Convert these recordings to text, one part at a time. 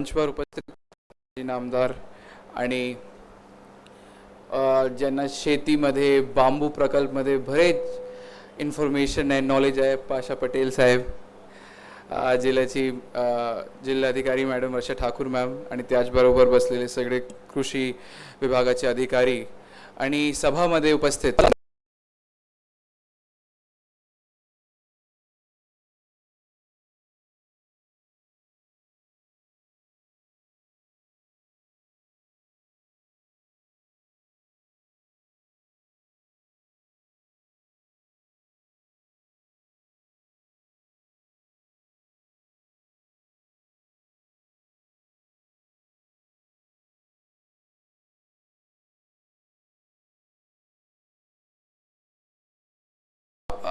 मंचवर उपस्थित आमदार आणि ज्यांना शेतीमध्ये बांबू प्रकल्पमध्ये बरेच इन्फॉर्मेशन आहे नॉलेज आहे. पाशा पटेल साहेब जिल्ह्याची जिल्हाधिकारी मॅडम वर्षा ठाकूर मॅम आणि त्याचबरोबर बसलेले सगळे कृषी विभागाचे अधिकारी आणि सभामध्ये उपस्थित.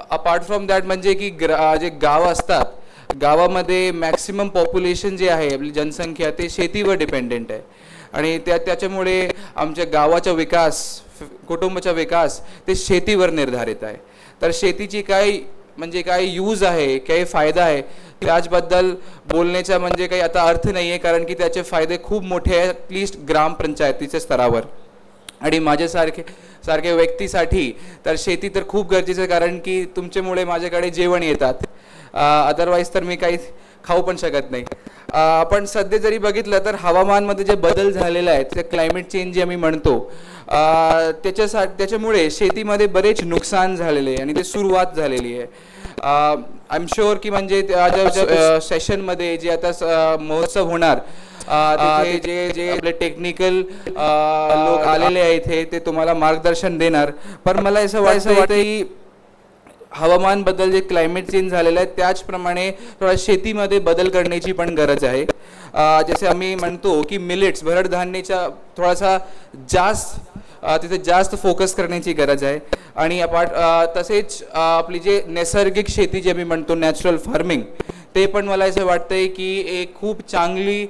अपार्ट फ्रॉम दॅट म्हणजे की ग्रा जे गाव असतात गावामध्ये मॅक्सिमम पॉप्युलेशन जे आहे आपली जनसंख्या ते शेतीवर डिपेंडेंट आहे. आणि त्या त्याच्यामुळे आमच्या गावाचा विकास कुटुंबाचा विकास ते शेतीवर निर्धारित आहे. तर शेतीची काही म्हणजे काय यूज आहे काही फायदा आहे. त्याचबद्दल बोलण्याचा म्हणजे काही आता अर्थ नाही आहे कारण की त्याचे फायदे खूप मोठे आहेत ॲटलिस्ट ग्रामपंचायतीच्या स्तरावर. आणि माझ्यासारखे सारख्या व्यक्तीसाठी तर शेती तर खूप गरजेचं आहे कारण की तुमच्यामुळे माझ्याकडे जेवण येतात. अदरवाईज तर मी काही खाऊ पण शकत नाही. आपण सध्या जरी बघितलं तर हवामानमध्ये जे बदल झालेले आहेत ते क्लायमेट चेंज जे आम्ही म्हणतो त्याच्यासाठी त्याच्यामुळे शेतीमध्ये बरेच नुकसान झालेले आहे आणि ते सुरुवात झालेली आहे. आय एम शुअर की म्हणजे त्या सेशनमध्ये जे आता महोत्सव होणार तिथे जे जे आपले टेक्निकल लोक आलेले आहे इथे ते तुम्हाला मार्गदर्शन देणार. पण मला असं वाटतं वाटतं की हवामान बदल जे क्लायमेट चेंज झालेलं आहे त्याचप्रमाणे थोडा शेतीमध्ये बदल करण्याची पण गरज आहे. जसे आम्ही म्हणतो की मिलेट्स भरड धान्याच्या थोडासा जास्त तिथे जास्त फोकस करण्याची गरज आहे. आणि अपार्ट तसेच आपली जे नैसर्गिक शेती जे मी म्हणतो नॅचरल फार्मिंग ते पण मला असं वाटतंय की एक खूप चांगली